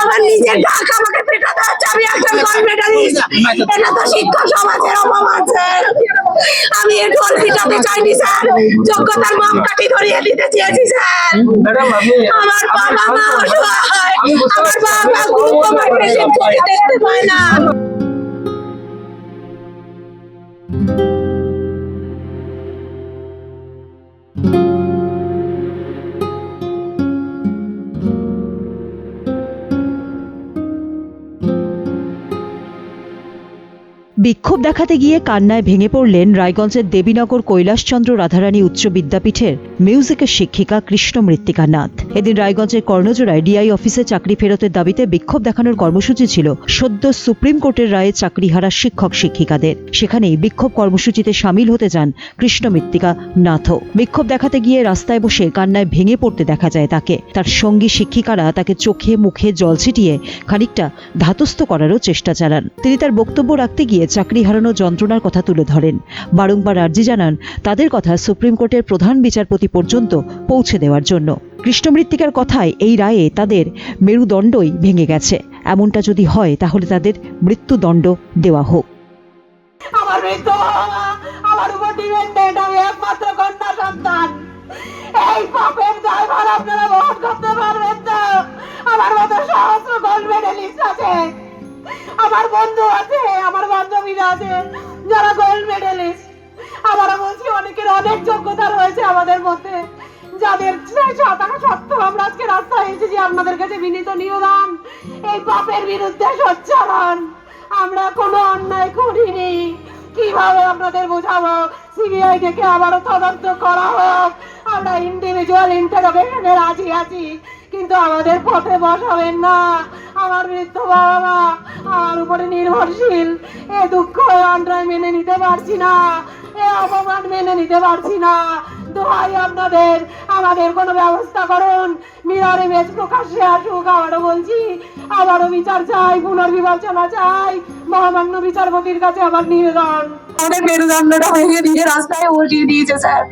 আমরা নিজের ডাক আমাকে পেটাতে হচ্ছে আমি একজন গল্প এটা তো শিক্ষক সমাজের অপমান স্যার আমি এর ঢোল পিটাতে চাইনি স্যার যোগ্যতার মাপকাঠি ধরিয়ে দিতে চেয়েছি স্যার আমার বাবা মা অসহায়। আমার বাবা খুব আমার পেশেন্ট দেখতে পায় না। thank বিক্ষোভ দেখাতে গিয়ে কান্নায় ভেঙে পড়লেন রায়গঞ্জের দেবীনগর কৈলাসচন্দ্র রাধারানী উচ্চ বিদ্যাপীঠের মিউজিকের শিক্ষিকা কৃষ্ণ মৃত্তিকা নাথ এদিন রায়গঞ্জের কর্ণজোড়ায় ডিআই অফিসে চাকরি ফেরতের দাবিতে বিক্ষোভ দেখানোর কর্মসূচি ছিল সদ্য সুপ্রিম কোর্টের রায়ে চাকরিহারা শিক্ষক শিক্ষিকাদের। সেখানেই বিক্ষোভ কর্মসূচিতে সামিল হতে যান কৃষ্ণ মৃত্তিকা নাথও বিক্ষোভ দেখাতে গিয়ে রাস্তায় বসে কান্নায় ভেঙে পড়তে দেখা যায় তাকে। তার সঙ্গী শিক্ষিকারা তাকে চোখে মুখে জল ছিটিয়ে খানিকটা ধাতস্থ করারও চেষ্টা চালান। তিনি তার বক্তব্য রাখতে গিয়ে চাকরি হারানো যন্ত্রণার কথা তুলে ধরেন। বারংবার আর্জি জানান, তাদের কথা সুপ্রিম কোর্টের প্রধান বিচারপতি পর্যন্ত পৌঁছে দেওয়ার জন্য। কৃষ্ণমৃত্তিকার কথায় এই রায়ে তাদের মেরুদণ্ডই ভেঙে গেছে। এমনটা যদি হয়, তাহলে তাদের মৃত্যুদণ্ড দেওয়া হোক। আমার মতো সহস্র আছে। আমার বন্ধু আছে, আমার বান্ধবীরা আছে, যারা গোল্ড মেডেলিস্ট আবারও বলছি, অনেকের অনেক যোগ্যতা রয়েছে আমাদের মধ্যে, যাদের থাকা সত্ত্বেও আমরা আজকে রাস্তায় এসেছি, আপনাদের কাছে বিনীত নিবেদন, এই পাপের বিরুদ্ধে সোচ্চারণ আমরা কোনো অন্যায় করিনি। কীভাবে আপনাদের বোঝাবো? সিবিআই থেকে আবারও তদন্ত করা হোক। আমরা ইন্ডিভিজুয়াল ইন্টারোগেশনে রাজি আছি, কিন্তু আমাদের পথে বসাবেন না। আমার মৃত্যু বাবা মা আমার উপরে নির্ভরশীল। এ দুঃখ অন্যায় মেনে নিতে পারছি না। এ অপমান মেনে নিতে পারছি না। দোহাই আপনাদের, আমাদের কোনো ব্যবস্থা করুন। প্রকাশ্যে আসুক, আবারও বলছি, আবারও বিচার চাই, পুনর্বিবেচনা চাই। মহামান্য বিচারপতির কাছে আমার নিবেদন। আমাদের মেরুদণ্ডটা ভেঙে দিয়ে রাস্তায় বসিয়ে দিয়েছে, স্যার।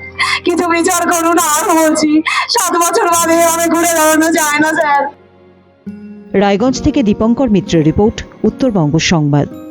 কিছু বিচার করুন আর বলছি, সাত বছর বাদে আমি ঘুরে দাঁড়ানো যায় না, স্যার। রায়গঞ্জ থেকে দীপঙ্কর মিত্রের রিপোর্ট উত্তরবঙ্গ সংবাদ।